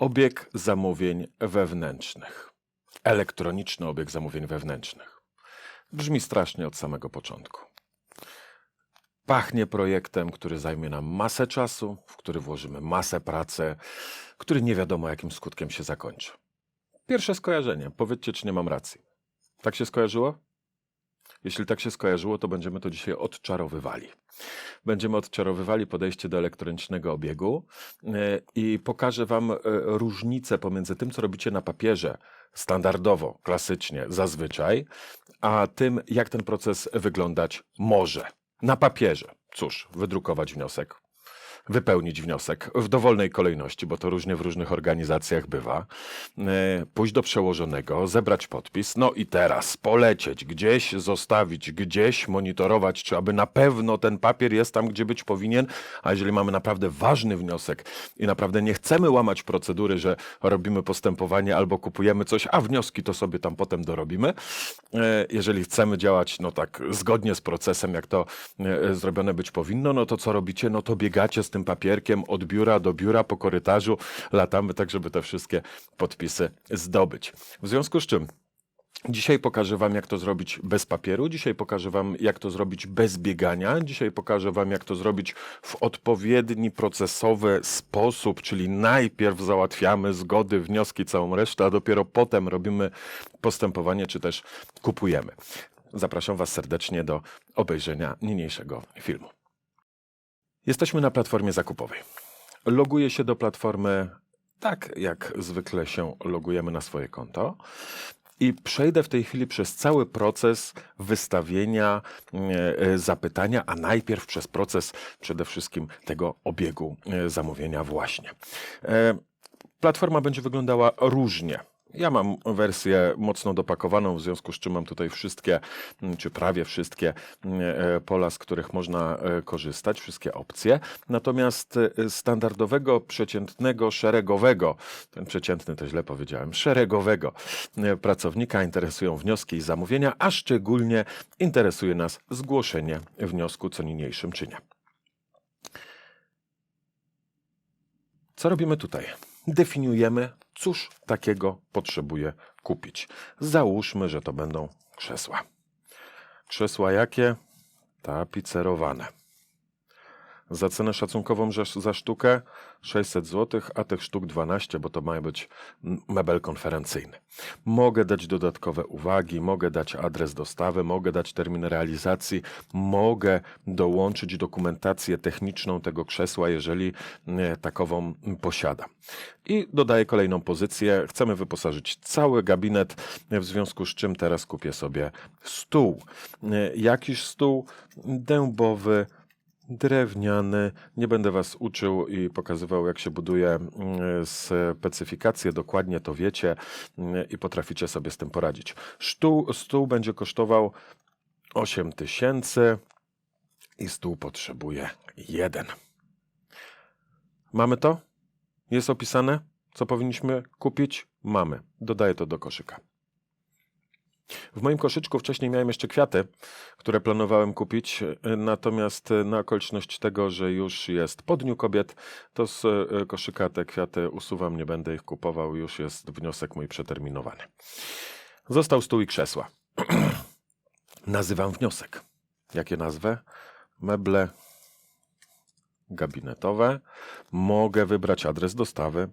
Obieg zamówień wewnętrznych. Elektroniczny obieg zamówień wewnętrznych. Brzmi strasznie od samego początku. Pachnie projektem, który zajmie nam masę czasu, w który włożymy masę pracy, który nie wiadomo jakim skutkiem się zakończy. Pierwsze skojarzenie. Powiedzcie, czy nie mam racji. Tak się skojarzyło? Jeśli tak się skojarzyło, to będziemy to dzisiaj odczarowywali. Będziemy odczarowywali podejście do elektronicznego obiegu e, i pokażę Wam e, różnicę pomiędzy tym, co robicie na papierze standardowo, klasycznie, zazwyczaj, a tym, jak ten proces wyglądać może. Na papierze. Cóż, wydrukować wniosek, wypełnić wniosek w dowolnej kolejności, bo to różnie w różnych organizacjach bywa, e, pójść do przełożonego, zebrać podpis, no i teraz polecieć gdzieś, zostawić gdzieś, monitorować, czy aby na pewno ten papier jest tam, gdzie być powinien, a jeżeli mamy naprawdę ważny wniosek i naprawdę nie chcemy łamać procedury, że robimy postępowanie albo kupujemy coś, a wnioski to sobie tam potem dorobimy, e, jeżeli chcemy działać no tak zgodnie z procesem, jak to e, zrobione być powinno, no to co robicie? No to biegacie z tym papierkiem od biura do biura po korytarzu, latamy tak, żeby te wszystkie podpisy zdobyć. W związku z czym Dzisiaj pokażę Wam, jak to zrobić bez papieru. Dzisiaj pokażę Wam, jak to zrobić bez biegania. Dzisiaj pokażę Wam, jak to zrobić w odpowiedni procesowy sposób, czyli najpierw załatwiamy zgody, wnioski, całą resztę, a dopiero potem robimy postępowanie, czy też kupujemy. Zapraszam Was serdecznie do obejrzenia niniejszego filmu. Jesteśmy na platformie zakupowej. Loguję się do platformy tak, jak zwykle się logujemy na swoje konto. I przejdę w tej chwili przez cały proces wystawienia e, e, zapytania, a najpierw przez proces przede wszystkim tego obiegu e, zamówienia właśnie. E, Platforma będzie wyglądała różnie. Ja mam wersję mocno dopakowaną, w związku z czym mam tutaj wszystkie, mm, czy prawie wszystkie mm, e, pola, z których można e, korzystać, wszystkie opcje. Natomiast e, standardowego, przeciętnego, szeregowego, ten przeciętny to źle powiedziałem, szeregowego pracownika interesują wnioski i zamówienia, a szczególnie interesuje nas zgłoszenie wniosku, co niniejszym czynię. Co robimy tutaj? Definiujemy, cóż takiego potrzebuję kupić. Załóżmy, że to będą krzesła. Krzesła jakie? Tapicerowane. Za cenę szacunkową za, za sztukę 600 zł, a tych sztuk 12, bo to ma być mebel konferencyjny. Mogę dać dodatkowe uwagi, mogę dać adres dostawy, mogę dać termin realizacji, mogę dołączyć dokumentację techniczną tego krzesła, jeżeli e, takową posiadam. I dodaję kolejną pozycję. Chcemy wyposażyć cały gabinet, w związku z czym teraz kupię sobie stół. E, Jakiś stół dębowy, drewniany. Nie będę Was uczył i pokazywał, jak się buduje mm, specyfikację, dokładnie to wiecie mm, i potraficie sobie z tym poradzić. Stół, stół będzie kosztował 8 tysięcy i stół potrzebuje jeden. Mamy to? Jest opisane? Co powinniśmy kupić? Mamy. Dodaję to do koszyka. W moim koszyczku wcześniej miałem jeszcze kwiaty, które planowałem kupić, natomiast e, na okoliczność tego, że już jest po Dniu Kobiet, to z e, koszyka te kwiaty usuwam, nie będę ich kupował, już jest wniosek mój przeterminowany. Został stół i krzesła. Nazywam wniosek. Jakie nazwę? Meble gabinetowe. Mogę wybrać adres dostawy.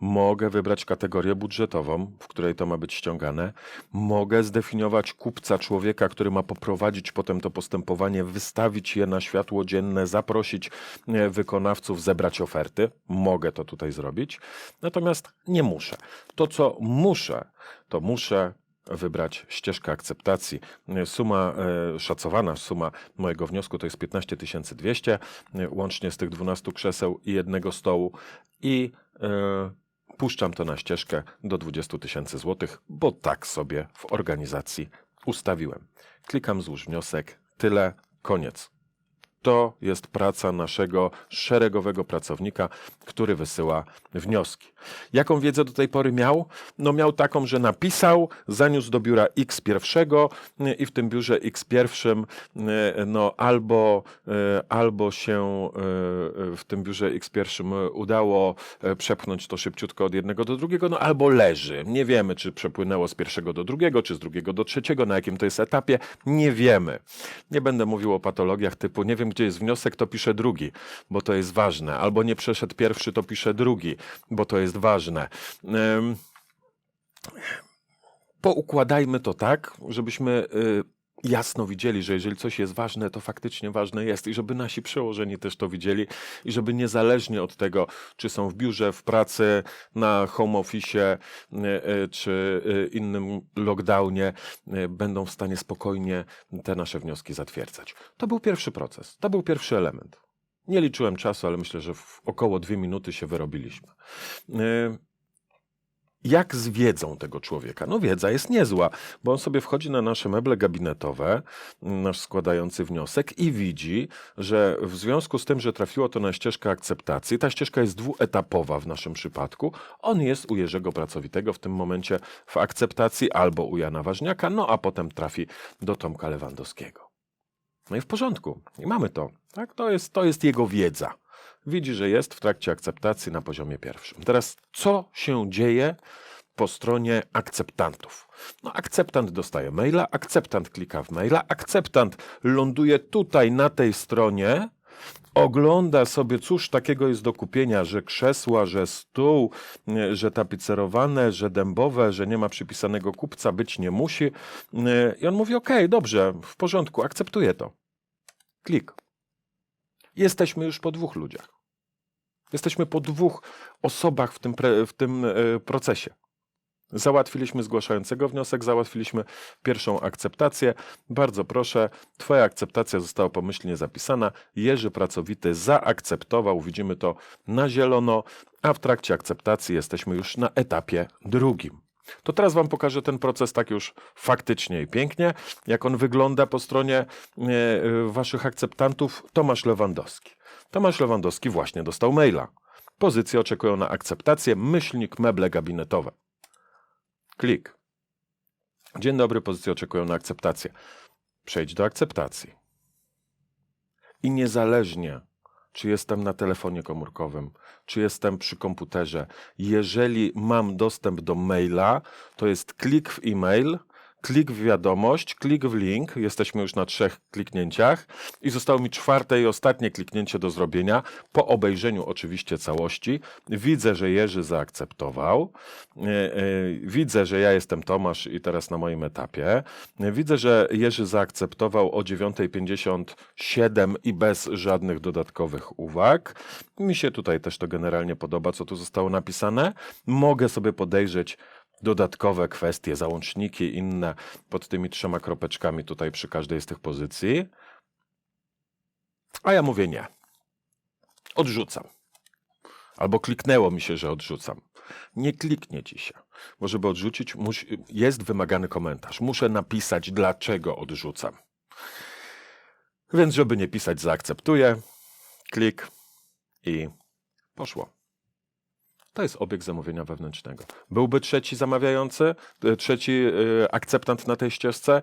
Mogę wybrać kategorię budżetową, w której to ma być ściągane. Mogę zdefiniować kupca, człowieka, który ma poprowadzić potem to postępowanie, wystawić je na światło dzienne, zaprosić e, wykonawców, zebrać oferty. Mogę to tutaj zrobić. Natomiast nie muszę. To, co muszę, to muszę wybrać ścieżkę akceptacji. Suma, e, szacowana suma mojego wniosku to jest 15 200, e, łącznie z tych 12 krzeseł i jednego stołu i e, puszczam to na ścieżkę do 20 tysięcy złotych, bo tak sobie w organizacji ustawiłem. Klikam złóż wniosek, tyle, koniec. To jest praca naszego szeregowego pracownika, który wysyła wnioski. Jaką wiedzę do tej pory miał? No miał taką, że napisał, zaniósł do biura X pierwszego i w tym biurze X pierwszym no albo, y, albo się y, w tym biurze X pierwszym udało y, przepchnąć to szybciutko od jednego do drugiego, no albo leży. Nie wiemy, czy przepłynęło z pierwszego do drugiego, czy z drugiego do trzeciego, na jakim to jest etapie. Nie wiemy. Nie będę mówił o patologiach typu nie wiem, gdzie jest wniosek, to piszę drugi, bo to jest ważne. Albo nie przeszedł pierwszy, to piszę drugi, bo to jest ważne. Poukładajmy to tak, żebyśmy y, jasno widzieli, że jeżeli coś jest ważne, to faktycznie ważne jest i żeby nasi przełożeni też to widzieli i żeby niezależnie od tego, czy są w biurze, w pracy, na home office y, y, czy y, innym lockdownie, będą w stanie spokojnie te nasze wnioski zatwierdzać. To był pierwszy proces, to był pierwszy element. Nie liczyłem czasu, ale myślę, że w około dwie minuty się wyrobiliśmy. Jak z wiedzą tego człowieka? No wiedza jest niezła, bo on sobie wchodzi na nasze meble gabinetowe, nasz składający wniosek i widzi, że w związku z tym, że trafiło to na ścieżkę akceptacji, ta ścieżka jest dwuetapowa w naszym przypadku, on jest u Jerzego Pracowitego w tym momencie w akceptacji albo u Jana Ważniaka, no a potem trafi do Tomka Lewandowskiego. No i w porządku, i mamy to. Tak? To, jest, to jest jego wiedza widzi, że jest w trakcie akceptacji na poziomie pierwszym. Teraz, co się dzieje po stronie akceptantów? No, akceptant dostaje maila, akceptant klika w maila, akceptant ląduje tutaj na tej stronie, ogląda sobie, cóż takiego jest do kupienia, że krzesła, że stół, że tapicerowane, że dębowe, że nie ma przypisanego kupca, być nie musi. I on mówi, okej, dobrze, w porządku, akceptuję to. Klik. Jesteśmy już po dwóch ludziach. Jesteśmy po dwóch osobach w tym, pre, w tym e, procesie. Załatwiliśmy zgłaszającego wniosek, załatwiliśmy pierwszą akceptację. Bardzo proszę, Twoja akceptacja została pomyślnie zapisana. Jerzy Pracowity zaakceptował, widzimy to na zielono, a w trakcie akceptacji jesteśmy już na etapie drugim. To teraz Wam pokażę ten proces tak już faktycznie i pięknie, jak on wygląda po stronie e, e, Waszych akceptantów. Tomasz Lewandowski. Tomasz Lewandowski właśnie dostał maila. Pozycje oczekują na akceptację, myślnik meble gabinetowe. Klik. Dzień dobry, pozycje oczekują na akceptację. Przejdź do akceptacji. I niezależnie, czy jestem na telefonie komórkowym, czy jestem przy komputerze, jeżeli mam dostęp do maila, to jest klik w e-mail, klik w wiadomość, klik w link. Jesteśmy już na trzech kliknięciach i zostało mi czwarte i ostatnie kliknięcie do zrobienia. Po obejrzeniu oczywiście całości widzę, że Jerzy zaakceptował. E, e, Widzę, że ja jestem Tomasz i teraz na moim etapie. Widzę, że Jerzy zaakceptował o 9.57 i bez żadnych dodatkowych uwag. Mi się tutaj też to generalnie podoba, co tu zostało napisane. Mogę sobie podejrzeć dodatkowe kwestie, załączniki inne pod tymi trzema kropeczkami tutaj przy każdej z tych pozycji. A ja mówię nie. Odrzucam. Albo kliknęło mi się, że odrzucam. Nie kliknie ci się, bo żeby odrzucić, jest wymagany komentarz. Muszę napisać, dlaczego odrzucam. Więc, żeby nie pisać, zaakceptuję. Klik i poszło. To jest obieg zamówienia wewnętrznego. Byłby trzeci zamawiający, e, trzeci e, akceptant na tej ścieżce,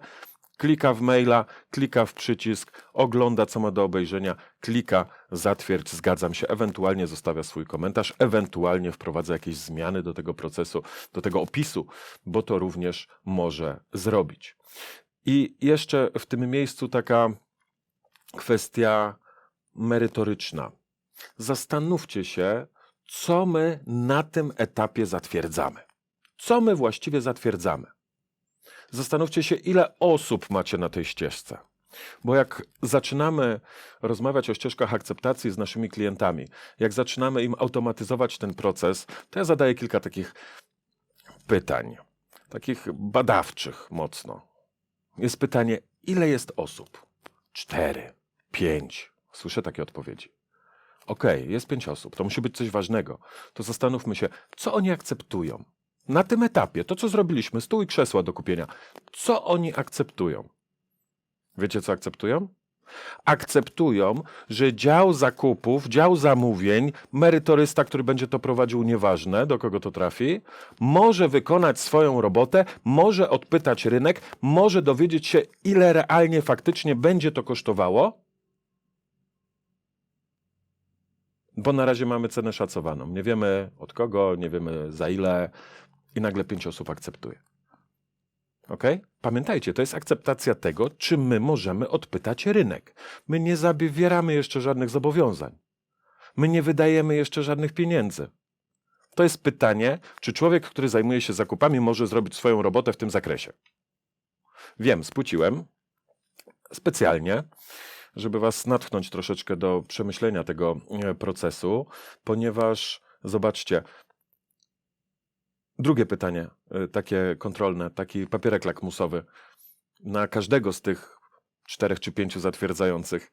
klika w maila, klika w przycisk, ogląda co ma do obejrzenia, klika, zatwierdź, zgadzam się, ewentualnie zostawia swój komentarz, ewentualnie wprowadza jakieś zmiany do tego procesu, do tego opisu, bo to również może zrobić. I jeszcze w tym miejscu taka kwestia merytoryczna. Zastanówcie się, co my na tym etapie zatwierdzamy. Co my właściwie zatwierdzamy? Zastanówcie się, ile osób macie na tej ścieżce. Bo jak zaczynamy rozmawiać o ścieżkach akceptacji z naszymi klientami, jak zaczynamy im automatyzować ten proces, to ja zadaję kilka takich pytań, takich badawczych mocno. Jest pytanie, ile jest osób? Cztery, pięć. Słyszę takie odpowiedzi. Okej, jest pięć osób, to musi być coś ważnego. To zastanówmy się, co oni akceptują. Na tym etapie, to co zrobiliśmy, stół i krzesła do kupienia, co oni akceptują? Wiecie, co akceptują? Akceptują, że dział zakupów, dział zamówień, merytorysta, który będzie to prowadził, nieważne do kogo to trafi, może wykonać swoją robotę, może odpytać rynek, może dowiedzieć się, ile realnie faktycznie będzie to kosztowało, bo na razie mamy cenę szacowaną. Nie wiemy od kogo, nie wiemy za ile i nagle pięć osób akceptuje. Ok? Pamiętajcie, to jest akceptacja tego, czy my możemy odpytać rynek. My nie zabieramy jeszcze żadnych zobowiązań. My nie wydajemy jeszcze żadnych pieniędzy. To jest pytanie, czy człowiek, który zajmuje się zakupami, może zrobić swoją robotę w tym zakresie. Wiem, spłuciłem specjalnie, żeby Was natchnąć troszeczkę do przemyślenia tego e, procesu, ponieważ zobaczcie, drugie pytanie, e, takie kontrolne, taki papierek lakmusowy na każdego z tych czterech czy pięciu zatwierdzających.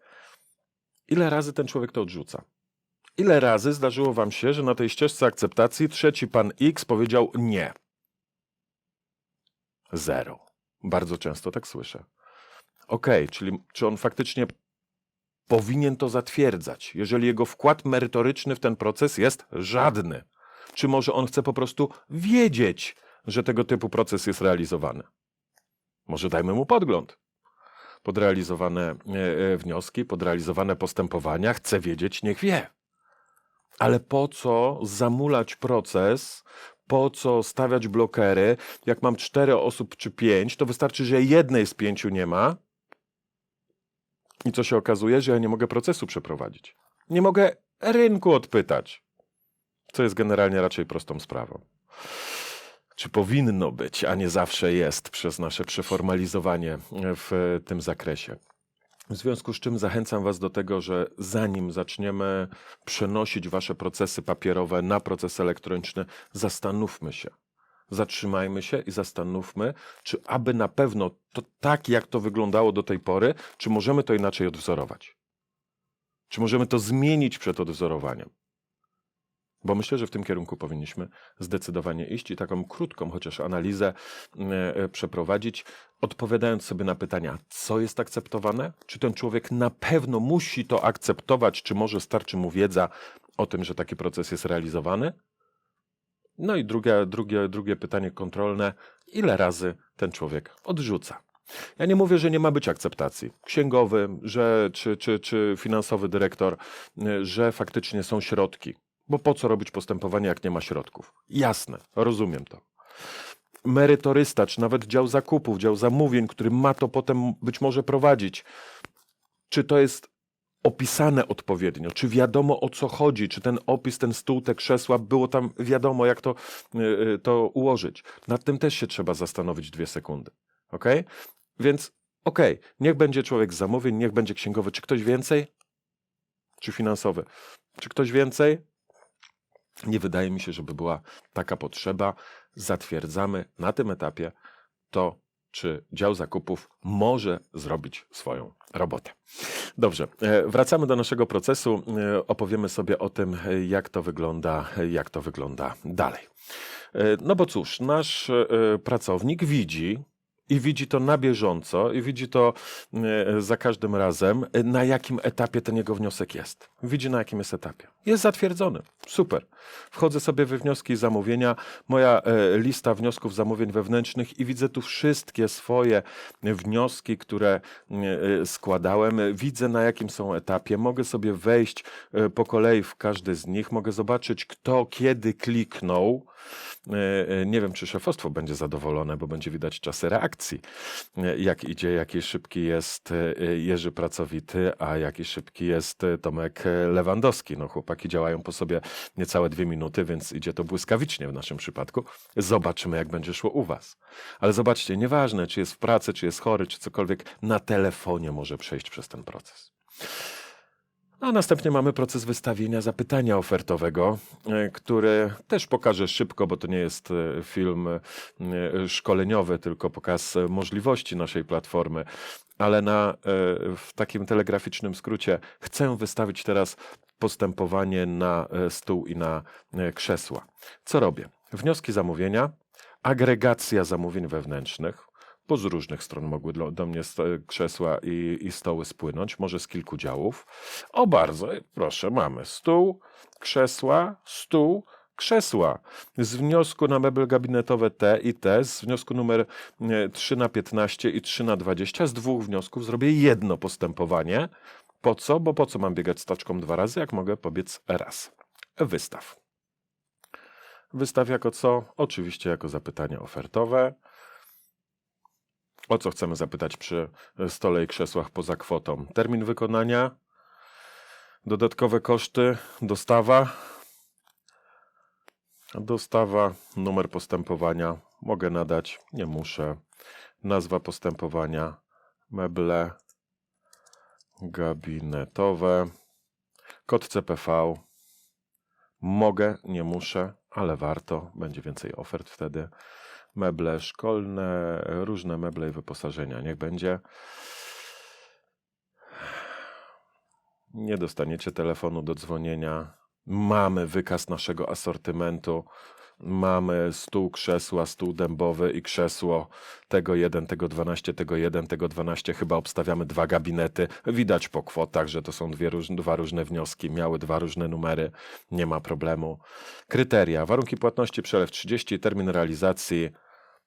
Ile razy ten człowiek to odrzuca? Ile razy zdarzyło Wam się, że na tej ścieżce akceptacji trzeci pan X powiedział nie? Zero. Bardzo często tak słyszę. Okej, czyli czy on faktycznie powinien to zatwierdzać, jeżeli jego wkład merytoryczny w ten proces jest żadny? Czy może on chce po prostu wiedzieć, że tego typu proces jest realizowany? Może dajmy mu podgląd. Podrealizowane e, e, wnioski, podrealizowane postępowania, chce wiedzieć, niech wie. Ale po co zamulać proces, po co stawiać blokery? Jak mam cztery osób czy pięć, to wystarczy, że jednej z pięciu nie ma. I co się okazuje, że ja nie mogę procesu przeprowadzić. Nie mogę rynku odpytać, co jest generalnie raczej prostą sprawą. Czy powinno być, a nie zawsze jest przez nasze przeformalizowanie w tym zakresie. W związku z czym zachęcam Was do tego, że zanim zaczniemy przenosić Wasze procesy papierowe na proces elektroniczny, zastanówmy się. Zatrzymajmy się i zastanówmy, czy aby na pewno to tak, jak to wyglądało do tej pory, czy możemy to inaczej odwzorować. Czy możemy to zmienić przed odwzorowaniem. Bo myślę, że w tym kierunku powinniśmy zdecydowanie iść i taką krótką chociaż analizę e, e, przeprowadzić, odpowiadając sobie na pytania, co jest akceptowane, czy ten człowiek na pewno musi to akceptować, czy może starczy mu wiedza o tym, że taki proces jest realizowany. No i drugie, drugie, drugie pytanie kontrolne, ile razy ten człowiek odrzuca. Ja nie mówię, że nie ma być akceptacji. Księgowy, że, czy, czy, czy finansowy dyrektor, że faktycznie są środki. Bo po co robić postępowanie, jak nie ma środków? Jasne, rozumiem to. Merytorysta, czy nawet dział zakupów, dział zamówień, który ma to potem być może prowadzić. Czy to jest opisane odpowiednio, czy wiadomo o co chodzi, czy ten opis, ten stół, te krzesła, było tam wiadomo, jak to, yy, to ułożyć. Nad tym też się trzeba zastanowić dwie sekundy. Ok? Więc okej, niech będzie człowiek z zamówień, niech będzie księgowy. Czy ktoś więcej? Czy finansowy? Czy ktoś więcej? Nie wydaje mi się, żeby była taka potrzeba. Zatwierdzamy na tym etapie to, czy dział zakupów może zrobić swoją robotę. Dobrze, e, wracamy do naszego procesu. E, opowiemy sobie o tym, jak to wygląda, jak to wygląda dalej. E, no bo cóż, nasz pracownik widzi, i widzi to na bieżąco, i widzi to za każdym razem, na jakim etapie ten jego wniosek jest. Widzi, na jakim jest etapie. Jest zatwierdzony. Super. Wchodzę sobie we wnioski i zamówienia, moja e, lista wniosków zamówień wewnętrznych i widzę tu wszystkie swoje wnioski, które składałem. Widzę, na jakim są etapie. Mogę sobie wejść po kolei w każdy z nich. Mogę zobaczyć, kto kiedy kliknął E, e, nie wiem, czy szefostwo będzie zadowolone, bo będzie widać czasy reakcji. E, jak idzie, jaki szybki jest Jerzy Pracowity, a jaki szybki jest Tomek Lewandowski. No chłopaki działają po sobie niecałe dwie minuty, więc idzie to błyskawicznie w naszym przypadku. Zobaczymy, jak będzie szło u was. Ale zobaczcie, nieważne, czy jest w pracy, czy jest chory, czy cokolwiek, na telefonie może przejść przez ten proces. A następnie mamy proces wystawienia zapytania ofertowego, e, który też pokażę szybko, bo to nie jest e, film e, szkoleniowy, tylko pokaz możliwości naszej platformy. Ale na, w takim telegraficznym skrócie chcę wystawić teraz postępowanie na stół i na krzesła. Co robię? Wnioski zamówienia, agregacja zamówień wewnętrznych, bo z różnych stron mogły do, do mnie krzesła i, i stoły spłynąć, może z kilku działów. O bardzo, proszę, mamy stół, krzesła, stół, krzesła. Z wniosku na meble gabinetowe T i T, z wniosku numer e, 3 na 15 i 3 na 20, z dwóch wniosków zrobię jedno postępowanie. Po co? Bo po co mam biegać z taczką dwa razy, jak mogę pobiec raz? Wystaw. Wystaw jako co? Oczywiście jako zapytanie ofertowe. O co chcemy zapytać przy stole i krzesłach poza kwotą? Termin wykonania, dodatkowe koszty, dostawa. Dostawa, numer postępowania mogę nadać, nie muszę. Nazwa postępowania, meble gabinetowe, kod CPV. Mogę, nie muszę, ale warto, będzie więcej ofert wtedy. Meble szkolne, różne meble i wyposażenia, niech będzie. Nie dostaniecie telefonu do dzwonienia. Mamy wykaz naszego asortymentu. Mamy stół, krzesła, stół dębowy i krzesło. Tego jeden, tego 12, tego jeden, tego 12. Chyba obstawiamy dwa gabinety. Widać po kwotach, że to są dwie róż, dwa różne wnioski. Miały dwa różne numery. Nie ma problemu. Kryteria. Warunki płatności przelew 30, termin realizacji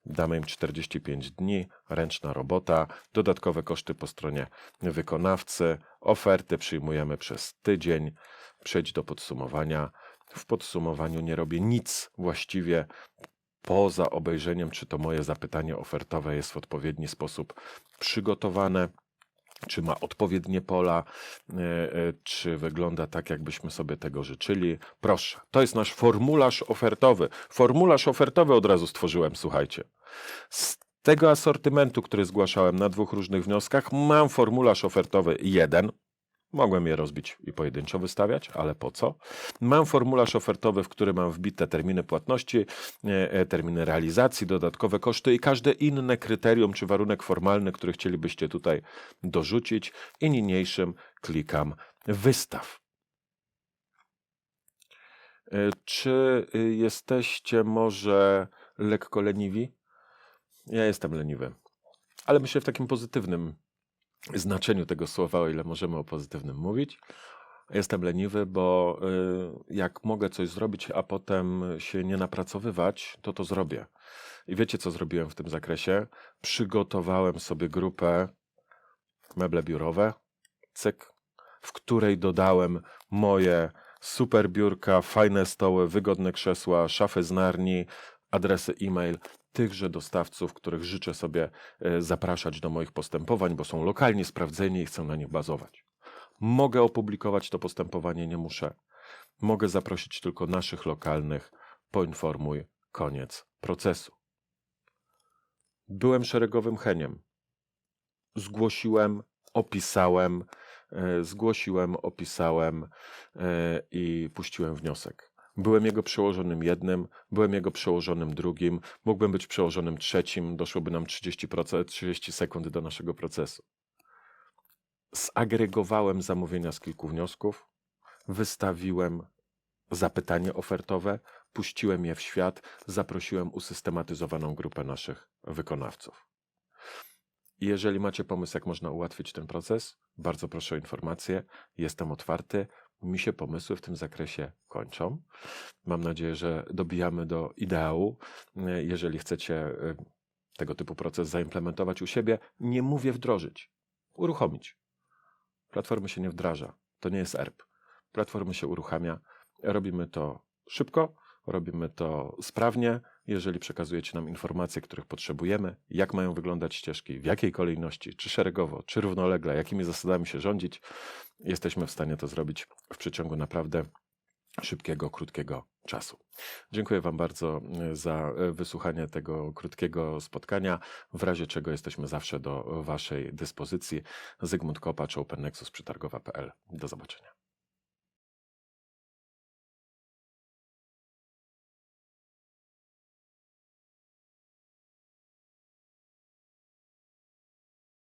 Damy im 45 dni, ręczna robota, dodatkowe koszty po stronie wykonawcy, oferty przyjmujemy przez tydzień. Przejdź do podsumowania. W podsumowaniu nie robię nic właściwie poza obejrzeniem, czy to moje zapytanie ofertowe jest w odpowiedni sposób przygotowane czy ma odpowiednie pola, e, e, czy wygląda tak, jakbyśmy sobie tego życzyli. Proszę, to jest nasz formularz ofertowy. Formularz ofertowy od razu stworzyłem, słuchajcie. Z tego asortymentu, który zgłaszałem na dwóch różnych wnioskach, mam formularz ofertowy jeden. Mogłem je rozbić i pojedynczo wystawiać, ale po co? Mam formularz ofertowy, w którym mam wbite terminy płatności, e, e, terminy realizacji, dodatkowe koszty i każde inne kryterium czy warunek formalny, który chcielibyście tutaj dorzucić. I niniejszym klikam wystaw. E, Czy y, jesteście może lekko leniwi? Ja jestem leniwy, ale myślę w takim pozytywnym znaczeniu tego słowa, o ile możemy o pozytywnym mówić. Jestem leniwy, bo y, jak mogę coś zrobić, a potem się nie napracowywać, to to zrobię. I wiecie, co zrobiłem w tym zakresie? Przygotowałem sobie grupę meble biurowe, cyk, w której dodałem moje super biurka, fajne stoły, wygodne krzesła, szafy z narni, adresy e-mail tychże dostawców, których życzę sobie e, zapraszać do moich postępowań, bo są lokalnie sprawdzeni i chcę na nich bazować. Mogę opublikować to postępowanie, nie muszę. Mogę zaprosić tylko naszych lokalnych. Poinformuj, koniec procesu. Byłem szeregowym heniem. Zgłosiłem, opisałem, e, zgłosiłem, opisałem e, i puściłem wniosek. Byłem jego przełożonym jednym, byłem jego przełożonym drugim, mógłbym być przełożonym trzecim, doszłoby nam 30%, 30 sekund do naszego procesu. Zagregowałem zamówienia z kilku wniosków, wystawiłem zapytanie ofertowe, puściłem je w świat, zaprosiłem usystematyzowaną grupę naszych wykonawców. Jeżeli macie pomysł, jak można ułatwić ten proces, bardzo proszę o informację. Jestem otwarty. Mi się pomysły w tym zakresie kończą. Mam nadzieję, że dobijamy do ideału. E, Jeżeli chcecie e, tego typu proces zaimplementować u siebie, nie mówię wdrożyć, uruchomić. Platformy się nie wdraża. To nie jest ERP. Platformy się uruchamia. Robimy to szybko, robimy to sprawnie. Jeżeli przekazujecie nam informacje, których potrzebujemy, jak mają wyglądać ścieżki, w jakiej kolejności, czy szeregowo, czy równolegle, jakimi zasadami się rządzić, jesteśmy w stanie to zrobić w przeciągu naprawdę szybkiego, krótkiego czasu. Dziękuję Wam bardzo y, za e, wysłuchanie tego krótkiego spotkania. W razie czego jesteśmy zawsze do Waszej dyspozycji. Zygmunt Kopacz, OpenNexus, przetargowa.pl. Do zobaczenia.